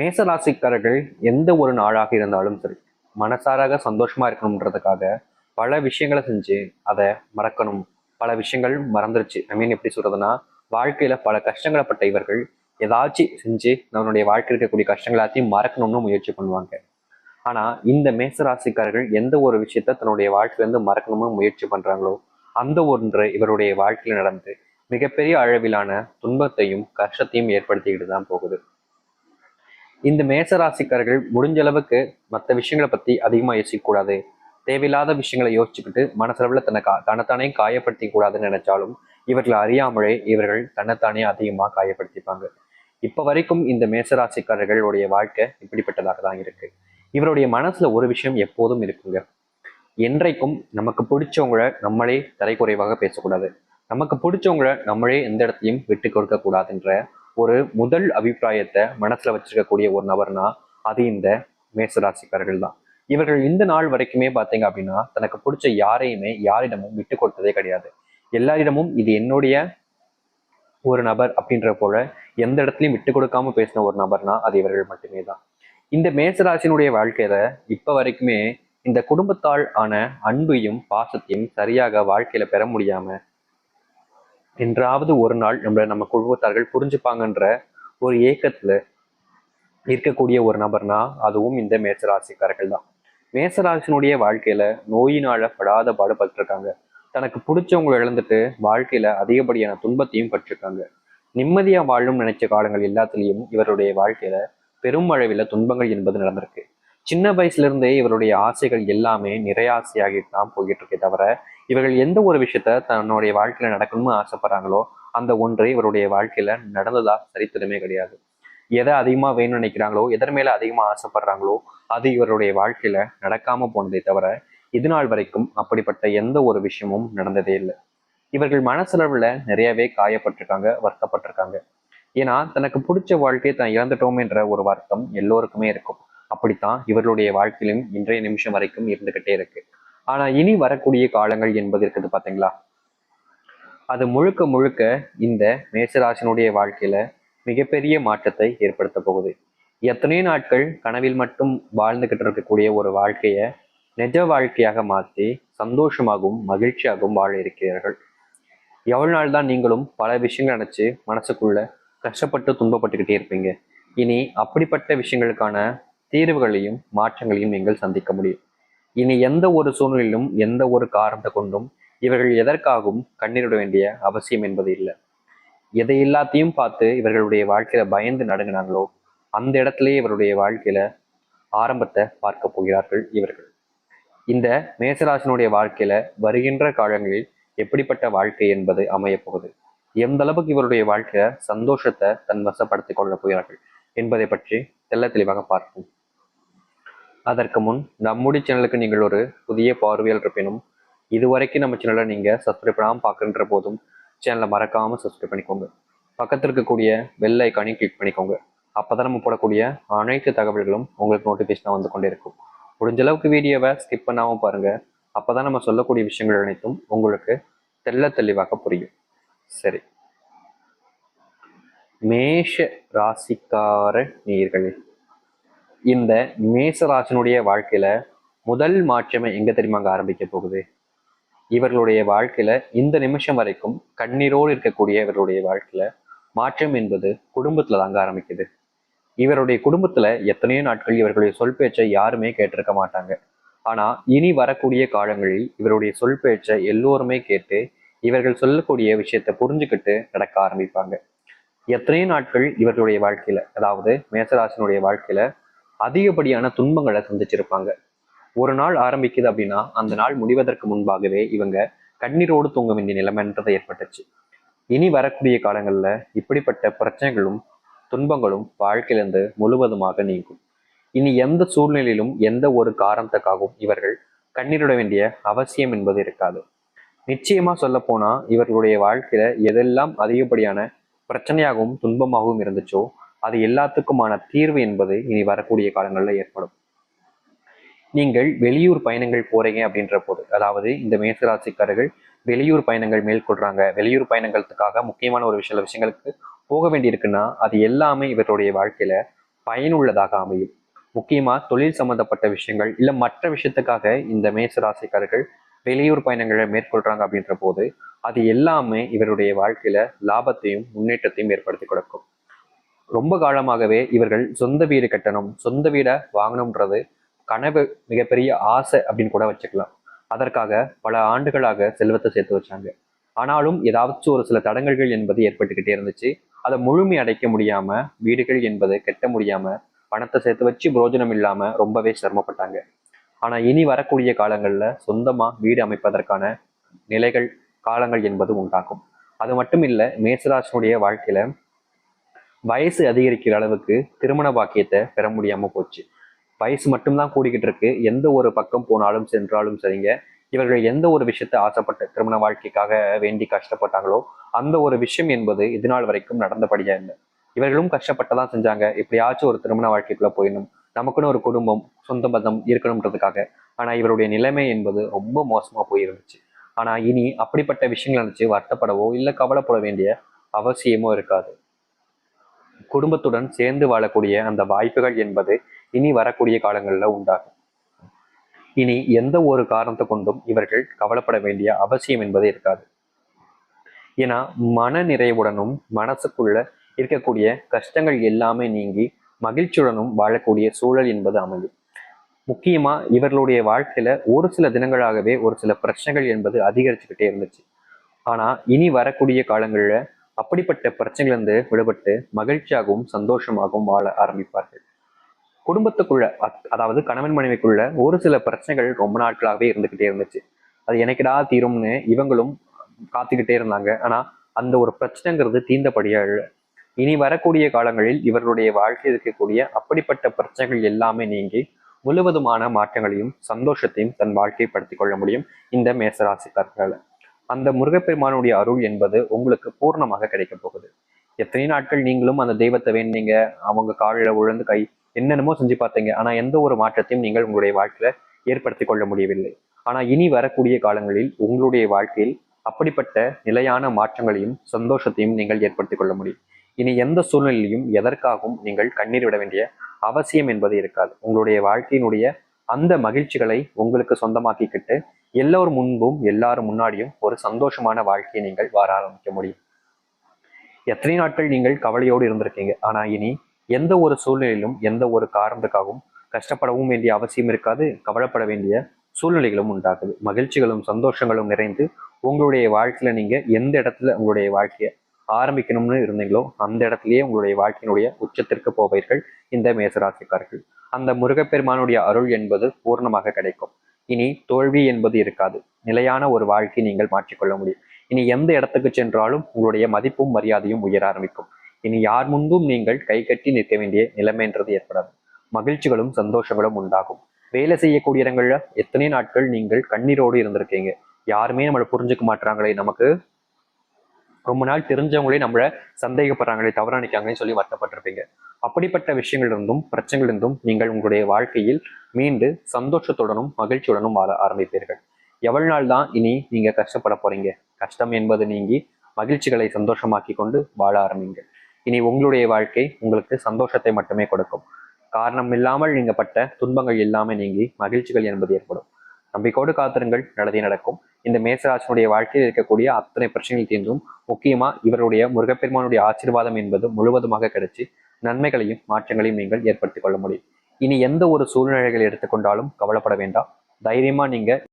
மேசராசிக்காரர்கள் எந்த ஒரு நாளாக இருந்தாலும் சரி மனசாராக சந்தோஷமா இருக்கணுன்றதுக்காக பல விஷயங்களை செஞ்சு அதை மறக்கணும். பல விஷயங்கள் மறந்துருச்சு. ஐ மீன் எப்படி சொல்றதுன்னா வாழ்க்கையில பல கஷ்டங்களை பட்ட இவர்கள் ஏதாச்சும் செஞ்சு நம்மளுடைய வாழ்க்கையில் இருக்கக்கூடிய கஷ்டங்கள் எல்லாத்தையும் மறக்கணும்னு முயற்சி பண்ணுவாங்க. ஆனா இந்த மேசராசிக்காரர்கள் எந்த ஒரு விஷயத்த தன்னுடைய வாழ்க்கையில இருந்து மறக்கணும்னு முயற்சி பண்றாங்களோ அந்த ஒன்று இவருடைய வாழ்க்கையில நடந்து மிகப்பெரிய அளவிலான துன்பத்தையும் கஷ்டத்தையும் ஏற்படுத்திக்கிட்டு தான் போகுது. இந்த மேசராசிக்காரர்கள் முடிஞ்ச அளவுக்கு மற்ற விஷயங்களை பத்தி அதிகமா யோசிக்கக்கூடாது. தேவையில்லாத விஷயங்களை யோசிச்சுக்கிட்டு மனசளவில் தன்னை கா தன்னைத்தானே காயப்படுத்தி கூடாதுன்னு நினைச்சாலும் இவர்களை அறியாமலே இவர்கள் தன்னைத்தானே அதிகமாக காயப்படுத்திப்பாங்க. இப்போ வரைக்கும் இந்த மேசராசிக்காரர்களுடைய வாழ்க்கை இப்படிப்பட்டதாக தான் இருக்கு. இவருடைய மனசுல ஒரு விஷயம் எப்போதும் இருக்குங்க. என்றைக்கும் நமக்கு பிடிச்சவங்கள நம்மளே தலைக்குறைவாக பேசக்கூடாது. நமக்கு பிடிச்சவங்கள நம்மளே எந்த இடத்தையும் விட்டு கொடுக்க கூடாதுன்ற ஒரு முதல் அபிப்பிராயத்தை மனசுல வச்சிருக்கக்கூடிய ஒரு நபர்னா அது இந்த மேசராசிக்காரர்கள் தான் இவர்கள் இந்த நாள் வரைக்குமே பார்த்தீங்க அப்படின்னா தனக்கு பிடிச்ச யாரையுமே யாரிடமும் விட்டு கொடுத்ததே கிடையாது. எல்லாரிடமும் இது என்னுடைய ஒரு நபர் அப்படின்ற போல எந்த இடத்துலையும் விட்டு கொடுக்காம பேசின ஒரு நபர்னா அது இவர்கள் மட்டுமே தான் இந்த மேசராசினுடைய வாழ்க்கையில இப்ப வரைக்குமே இந்த குடும்பத்தால் ஆன அன்பையும் பாசத்தையும் சரியாக வாழ்க்கையில பெற முடியாம என்றாவது ஒரு நாள் நம்மள நம்ம குடும்பத்தார்கள் புரிஞ்சுப்பாங்கன்ற ஒரு ஏக்கத்துல இருக்கக்கூடிய ஒரு நபர்னா அதுவும் இந்த மேசராசிக்காரர்கள் தான். மேசராசினுடைய வாழ்க்கையில நோயினால படாத பாடுபட்டிருக்காங்க தனக்கு பிடிச்சவங்களை இழந்துட்டு வாழ்க்கையில அதிகப்படியான துன்பத்தையும் பட்டிருக்காங்க. நிம்மதியா வாழும் நினைச்ச காலங்கள் எல்லாத்துலேயும் இவருடைய வாழ்க்கையில பெரும் அளவில் துன்பங்கள் என்பது நடந்திருக்கு. சின்ன வயசுல இருந்தே இவருடைய ஆசைகள் எல்லாமே நிறையாசையாகிட்டு தான் போயிட்டு இருக்கே தவிர இவர்கள் எந்த ஒரு விஷயத்த தன்னுடைய வாழ்க்கையில நடக்கணும்னு ஆசைப்படுறாங்களோ அந்த ஒன்றை இவருடைய வாழ்க்கையில நடந்ததா சரித்திரமே கிடையாது. எதை அதிகமாக வேணும்னு நினைக்கிறாங்களோ எதன் மேல அதிகமாக ஆசைப்படுறாங்களோ அது இவருடைய வாழ்க்கையில நடக்காம போனதே தவிர இது நாள் வரைக்கும் அப்படிப்பட்ட எந்த ஒரு விஷயமும் நடந்ததே இல்லை. இவர்கள் மனசளவுல நிறையவே காயப்பட்டிருக்காங்க வருத்தப்பட்டிருக்காங்க. ஏன்னா தனக்கு பிடிச்ச வாழ்க்கையை தான் இழந்துட்டோமேன்ற ஒரு வருத்தம் எல்லோருக்குமே இருக்கும். அப்படித்தான் இவர்களுடைய வாழ்க்கையிலும் இன்றைய நிமிஷம் வரைக்கும் இருந்துகிட்டே இருக்கு. ஆனா இனி வரக்கூடிய காலங்கள் என்பது இருக்குது பாத்தீங்களா? அது முழுக்க முழுக்க இந்த மேசராசினுடைய வாழ்க்கையில மிகப்பெரிய மாற்றத்தை ஏற்படுத்த போகுது. எத்தனையோ நாட்கள் கனவில் மட்டும் வாழ்ந்துகிட்டு இருக்கக்கூடிய ஒரு வாழ்க்கைய நிஜ வாழ்க்கையாக மாற்றி சந்தோஷமாகவும் மகிழ்ச்சியாகவும் வாழ இருக்கிறார்கள். எவ்வளவு நாள் தான் நீங்களும் பல விஷயங்கள் நினைச்சு மனசுக்குள்ள கஷ்டப்பட்டு துன்பப்பட்டுக்கிட்டே இருப்பீங்க. இனி அப்படிப்பட்ட விஷயங்களுக்கான தீர்வுகளையும் மாற்றங்களையும் நீங்கள் சந்திக்க முடியும். இனி எந்த ஒரு சூழ்நிலையிலும் எந்த ஒரு காரணத்தை கொண்டும் இவர்கள் எதற்காகவும் கண்ணீரிட வேண்டிய அவசியம் என்பது இல்லை. எதை எல்லாத்தையும் பார்த்து இவர்களுடைய வாழ்க்கையில பயந்து நடுங்கினாங்களோ அந்த இடத்திலேயே இவருடைய வாழ்க்கையில ஆரம்பத்தை பார்க்க போகிறார்கள் இவர்கள். இந்த மேசராசனுடைய வாழ்க்கையில வருகின்ற காலங்களில் எப்படிப்பட்ட வாழ்க்கை என்பது அமையப்போகுது எந்த அளவுக்கு இவருடைய வாழ்க்கையில சந்தோஷத்தை தன் வசப்படுத்திக் கொள்ளப் போகிறார்கள் என்பதை பற்றி தெள்ள தெளிவாக பார்ப்போம். அதற்கு முன் நம்முடைய சேனலுக்கு நீங்கள் ஒரு புதிய பார்வையாளர் இருப்பினும் இதுவரைக்கும் நம்ம சேனலை நீங்கள் சப்ஸ்கிரைப் பண்ணாமல் பார்க்குன்ற போதும் சேனலை மறக்காமல் சப்ஸ்கிரைப் பண்ணிக்கோங்க. பக்கத்தில் இருக்கக்கூடிய வெள்ள ஐக்கானையும் கிளிக் பண்ணிக்கோங்க. அப்பதான் நம்ம போடக்கூடிய அனைத்து தகவல்களும் உங்களுக்கு நோட்டிஃபிகேஷனாக வந்து கொண்டே இருக்கும் முடிஞ்ச அளவுக்கு வீடியோவை ஸ்கிப் பண்ணாமல் பாருங்கள் அப்போ தான் நம்ம சொல்லக்கூடிய விஷயங்கள் அனைத்தும் உங்களுக்கு தெள்ள தெளிவாக புரியும். சரி. மேஷ ராசிக்கார நீர்களே இந்த மேசராசனுடைய வாழ்க்கையில முதல் மாற்றமே எங்க தெரியுமாங்க ஆரம்பிக்க போகுது? இவர்களுடைய வாழ்க்கையில இந்த நிமிஷம் வரைக்கும் கண்ணீரோடு இருக்கக்கூடிய இவர்களுடைய வாழ்க்கையில மாற்றம் என்பது குடும்பத்துல தாங்க ஆரம்பிக்குது. இவருடைய குடும்பத்துல எத்தனையோ நாட்கள் இவர்களுடைய சொல் பேச்சை யாருமே கேட்டிருக்க மாட்டாங்க. ஆனா இனி வரக்கூடிய காலங்களில் இவருடைய சொல் பேச்சை எல்லோருமே கேட்டு இவர்கள் சொல்லக்கூடிய விஷயத்தை புரிஞ்சுக்கிட்டு நடக்க ஆரம்பிப்பாங்க. எத்தனையோ நாட்கள் இவர்களுடைய வாழ்க்கையில அதாவது மேசராசனுடைய வாழ்க்கையில அதிகப்படியான துன்பங்களை சந்திச்சிருப்பாங்க. ஒரு நாள் ஆரம்பிக்குது அப்படின்னா அந்த நாள் முடிவதற்கு முன்பாகவே இவங்க கண்ணீரோடு தூங்க வேண்டிய நிலைமைன்றது ஏற்பட்டுச்சு. இனி வரக்கூடிய காலங்கள்ல இப்படிப்பட்ட பிரச்சனைகளும் துன்பங்களும் வாழ்க்கையிலிருந்து முழுவதுமாக நீங்கும். இனி எந்த சூழ்நிலையிலும் எந்த ஒரு காரணத்துக்காகவும் இவர்கள் கண்ணீரிட வேண்டிய அவசியம் என்பது இருக்காது. நிச்சயமா சொல்ல போனா இவர்களுடைய வாழ்க்கையில எதெல்லாம் அதிகப்படியான பிரச்சனையாகவும் துன்பமாகவும் இருந்துச்சோ அது எல்லாத்துக்குமான தீர்வு என்பது இனி வரக்கூடிய காலங்களில் ஏற்படும். நீங்கள் வெளியூர் பயணங்கள் போறீங்க அப்படின்ற போது அதாவது இந்த மேசராசிக்காரர்கள் வெளியூர் பயணங்கள் மேற்கொள்றாங்க வெளியூர் பயணங்களுக்காக முக்கியமான ஒரு விஷய விஷயங்களுக்கு போக வேண்டியிருக்குன்னா அது எல்லாமே இவருடைய வாழ்க்கையில பயனுள்ளதாக அமையும். முக்கியமா தொழில் சம்பந்தப்பட்ட விஷயங்கள் இல்ல மற்ற விஷயத்துக்காக இந்த மேசராசிக்காரர்கள் வெளியூர் பயணங்களை மேற்கொள்றாங்க அப்படின்ற போது அது எல்லாமே இவருடைய வாழ்க்கையில லாபத்தையும் முன்னேற்றத்தையும் ஏற்படுத்தி கொடுக்கும். ரொம்ப காலமாகவே இவர்கள் சொந்த வீடு கட்டணும் சொந்த வீடை வாங்கணும்ன்றது கனவு மிகப்பெரிய ஆசை அப்படின்னு கூட வச்சுக்கலாம். அதற்காக பல ஆண்டுகளாக செல்வத்தை சேர்த்து வச்சாங்க. ஆனாலும் ஏதாச்சும் ஒரு சில தடங்கல்கள் என்பது ஏற்பட்டுக்கிட்டே இருந்துச்சு. அதை முழுமை அடைக்க முடியாம வீடுகள் என்பது கெட்ட முடியாம பணத்தை சேர்த்து வச்சு புரோஜனம் இல்லாம ரொம்பவே சிரமப்பட்டாங்க. ஆனா இனி வரக்கூடிய காலங்கள்ல சொந்தமா வீடு அமைப்பதற்கான நிலைகள் காலங்கள் என்பது உண்டாகும். அது மட்டும் இல்ல மேசராசனுடைய வாழ்க்கையில வயசு அதிகரிக்கிற அளவுக்கு திருமண பாக்கியத்தை பெற முடியாம போச்சு. வயசு மட்டும்தான் கூடிக்கிட்டு இருக்கு. எந்த ஒரு பக்கம் போனாலும் சென்றாலும் சரிங்க. இவர்கள் எந்த ஒரு விஷயத்தை ஆசைப்பட்ட திருமண வாழ்க்கைக்காக வேண்டி கஷ்டப்பட்டாங்களோ அந்த ஒரு விஷயம் என்பது இதுநாள் வரைக்கும் நடந்தபடியா இல்லை. இவர்களும் கஷ்டப்பட்டதான் செஞ்சாங்க. எப்படியாச்சும் ஒரு திருமண வாழ்க்கைக்குள்ள போயிடணும். நமக்குன்னு ஒரு குடும்பம் சொந்த பந்தம் இருக்கணுன்றதுக்காக ஆனா இவருடைய நிலைமை என்பது ரொம்ப மோசமா போயிருந்துச்சு. ஆனா இனி அப்படிப்பட்ட விஷயங்கள் நினைச்சு வருத்தப்படவோ இல்லை கவலைப்பட வேண்டிய அவசியமோ இருக்காது. குடும்பத்துடன் சேர்ந்து வாழக்கூடிய அந்த வாய்ப்புகள் என்பது இனி வரக்கூடிய காலங்களில் உண்டாகும். இனி எந்த ஒரு காரணத்தை கொண்டும் இவர்கள் கவலைப்பட வேண்டிய அவசியம் என்பது இருக்காது. ஏன்னா மன நிறைவுடனும் மனசுக்குள்ள இருக்கக்கூடிய கஷ்டங்கள் எல்லாமே நீங்கி மகிழ்ச்சியுடனும் வாழக்கூடிய சூழல் என்பது அமையும். முக்கியமா இவர்களுடைய வாழ்க்கையில ஒரு சில தினங்களாகவே ஒரு சில பிரச்சனைகள் என்பது அதிகரிச்சுக்கிட்டே இருந்துச்சு. ஆனா இனி வரக்கூடிய காலங்களில் அப்படிப்பட்ட பிரச்சனைகளிலிருந்து விடுபட்டு மகிழ்ச்சியாகவும் சந்தோஷமாகவும் வாழ ஆரம்பிப்பார்கள். குடும்பத்துக்குள்ள அதாவது கணவன் மனைவிக்குள்ள ஒரு சில பிரச்சனைகள் ரொம்ப நாட்களாகவே இருந்துகிட்டே இருந்துச்சு. அது எனக்குடா தீரும்னு இவங்களும் காத்துக்கிட்டே இருந்தாங்க. ஆனா அந்த ஒரு பிரச்சனைங்கிறது தீர்ந்தபடியா இல்லை இனி வரக்கூடிய காலங்களில் இவர்களுடைய வாழ்க்கையில் இருக்கக்கூடிய அப்படிப்பட்ட பிரச்சனைகள் எல்லாமே நீங்கி முழுவதுமான மாற்றங்களையும் சந்தோஷத்தையும் தன் வாழ்க்கைப்படுத்திக் கொள்ள முடியும் இந்த மேசராசிக்காரர்களை அந்த முருகப்பெருமானுடைய அருள் என்பது உங்களுக்கு பூர்ணமாக கிடைக்க போகுது. எத்தனை நாட்கள் நீங்களும் அந்த தெய்வத்தை வேண்டிங்க அவங்க காலில் உழந்து கை என்னென்னமோ செஞ்சு பார்த்தீங்க. ஆனால் எந்த ஒரு மாற்றத்தையும் நீங்கள் உங்களுடைய வாழ்க்கையில ஏற்படுத்தி கொள்ள முடியவில்லை. ஆனால் இனி வரக்கூடிய காலங்களில் உங்களுடைய வாழ்க்கையில் அப்படிப்பட்ட நிலையான மாற்றங்களையும் சந்தோஷத்தையும் நீங்கள் ஏற்படுத்தி கொள்ள முடியும். இனி எந்த சூழ்நிலையும் எதற்காகவும் நீங்கள் கண்ணீர் விட வேண்டிய அவசியம் என்பது இருக்காது. உங்களுடைய வாழ்க்கையினுடைய அந்த மகிழ்ச்சிகளை உங்களுக்கு சொந்தமாக்கிக்கிட்டு எல்லோரும் முன்பும் எல்லாரும் முன்னாடியும் ஒரு சந்தோஷமான வாழ்க்கையை நீங்கள் வாழ ஆரம்பிக்க முடியும். எத்தனை நாட்கள் நீங்கள் கவலையோடு இருந்திருக்கீங்க? ஆனா இனி எந்த ஒரு சூழ்நிலையிலும் எந்த ஒரு காரணத்துக்காகவும் கஷ்டப்படவும் வேண்டிய அவசியம் இருக்காது. கவலைப்பட வேண்டிய சூழ்நிலைகளும் உண்டாகுது. மகிழ்ச்சிகளும் சந்தோஷங்களும் நிறைந்து உங்களுடைய வாழ்க்கையில நீங்க எந்த இடத்துல உங்களுடைய வாழ்க்கையை ஆரம்பிக்கணும்னு இருந்தீங்களோ அந்த இடத்துலயே உங்களுடைய வாழ்க்கையினுடைய உச்சத்திற்கு போவீர்கள். இந்த மேசராசிக்காரர்கள். அந்த முருகப்பெருமானுடைய அருள் என்பது பூர்ணமாக கிடைக்கும். இனி தோல்வி என்பது இருக்காது. நிலையான ஒரு வாழ்க்கை நீங்கள் மாற்றிக்கொள்ள முடியும். இனி எந்த இடத்துக்கு சென்றாலும் உங்களுடைய மதிப்பும் மரியாதையும் உயர ஆரம்பிக்கும். இனி யார் முன்பும் நீங்கள் கை கட்டி நிற்க வேண்டிய நிலைமைன்றது ஏற்படாது. மகிழ்ச்சிகளும் சந்தோஷங்களும் உண்டாகும். வேலை செய்யக்கூடிய இடங்கள்ல எத்தனை நாட்கள் நீங்கள் கண்ணீரோடு இருந்திருக்கீங்க? யாருமே நம்மளை புரிஞ்சுக்க மாட்டாங்களே நமக்கு. ரொம்ப நாள் தெரிஞ்சவங்களே நம்மளை சந்தேகப்படுறாங்களே தவறானிக்காங்கன்னு சொல்லி வருத்தப்பட்டிருப்பீங்க. அப்படிப்பட்ட விஷயங்கள் இருந்தும் பிரச்சனைகள் இருந்தும் நீங்கள் உங்களுடைய வாழ்க்கையில் மீண்டு சந்தோஷத்துடனும் மகிழ்ச்சியுடனும் வாழ ஆரம்பிப்பீர்கள். எவ்வளவு நாள் தான் இனி நீங்க கஷ்டப்பட போறீங்க? கஷ்டம் என்பது நீங்கி மகிழ்ச்சிகளை சந்தோஷமாக்கி கொண்டு வாழ ஆரம்பிங்க இனி உங்களுடைய வாழ்க்கை உங்களுக்கு சந்தோஷத்தை மட்டுமே கொடுக்கும். காரணம் இல்லாமல் நீங்க பட்ட துன்பங்கள் எல்லாமே நீங்கி மகிழ்ச்சிகள் என்பது ஏற்படும். நம்பிக்கோடு காத்திருங்கள். நடத்தி நடக்கும். இந்த மேசராசனுடைய வாழ்க்கையில் இருக்கக்கூடிய அத்தனை பிரச்சனைகள் தீர்ந்தும் முக்கியமா இவருடைய முருகப்பெருமானுடைய ஆசீர்வாதம் என்பது முழுவதுமாக கிடைச்சி நன்மைகளையும் மாற்றங்களையும் நீங்கள் ஏற்படுத்திக் கொள்ள முடியும். இனி எந்த ஒரு சூழ்நிலைகளை எடுத்துக்கொண்டாலும் கவலைப்பட வேண்டாம். தைரியமா நீங்க